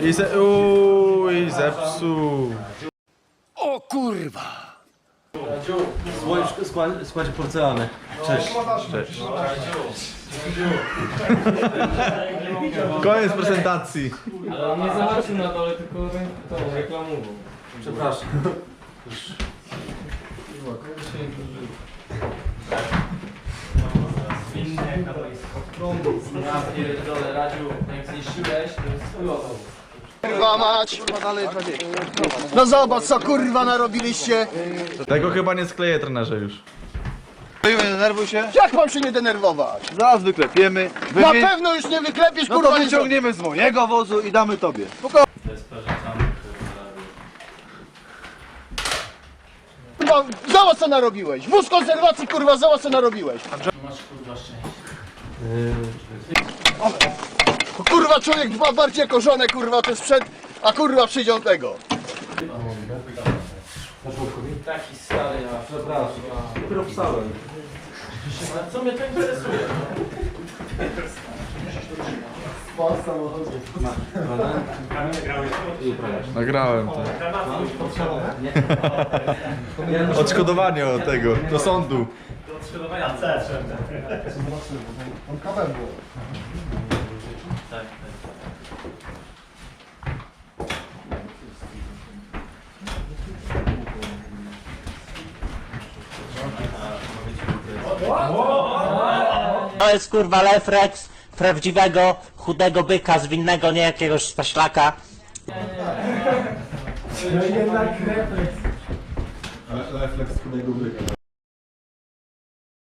I se... Uuu, i zepsuł. Słończko, skład, składzie porcelany. Cześć. Cześć. Koniec prezentacji. Ale on nie zobaczył na dole, tylko rę- tą reklamową. Przepraszam. Ja pierdolę, Radziu, jak zniszczyłeś, to jest. Kurwa mać! No zobacz co kurwa narobiliście! Tego chyba nie skleję trenerze już. Nie denerwuj się. Jak mam się nie denerwować? Zaraz wyklepiemy. Na pewno już nie wyklepiesz No to kurwa nie wyciągniemy z mojego wozu i damy tobie. Kurwa, zobacz co narobiłeś! Wóz konserwacji kurwa, zobacz co narobiłeś! Masz kurwa szczęście. To, kurwa człowiek dba bardziej jako żonę kurwa to sprzęt, a kurwa przyjdzie on tego. Taki stary ja. Przepraszam. Dopiero wstałem. A co mnie to interesuje? Nagrałem to. Odszkodowanie od tego, do sądu. To jest kurwa refleks prawdziwego chudego byka zwinnego, nie jakiegoś staślaka. Refleks chudego byka.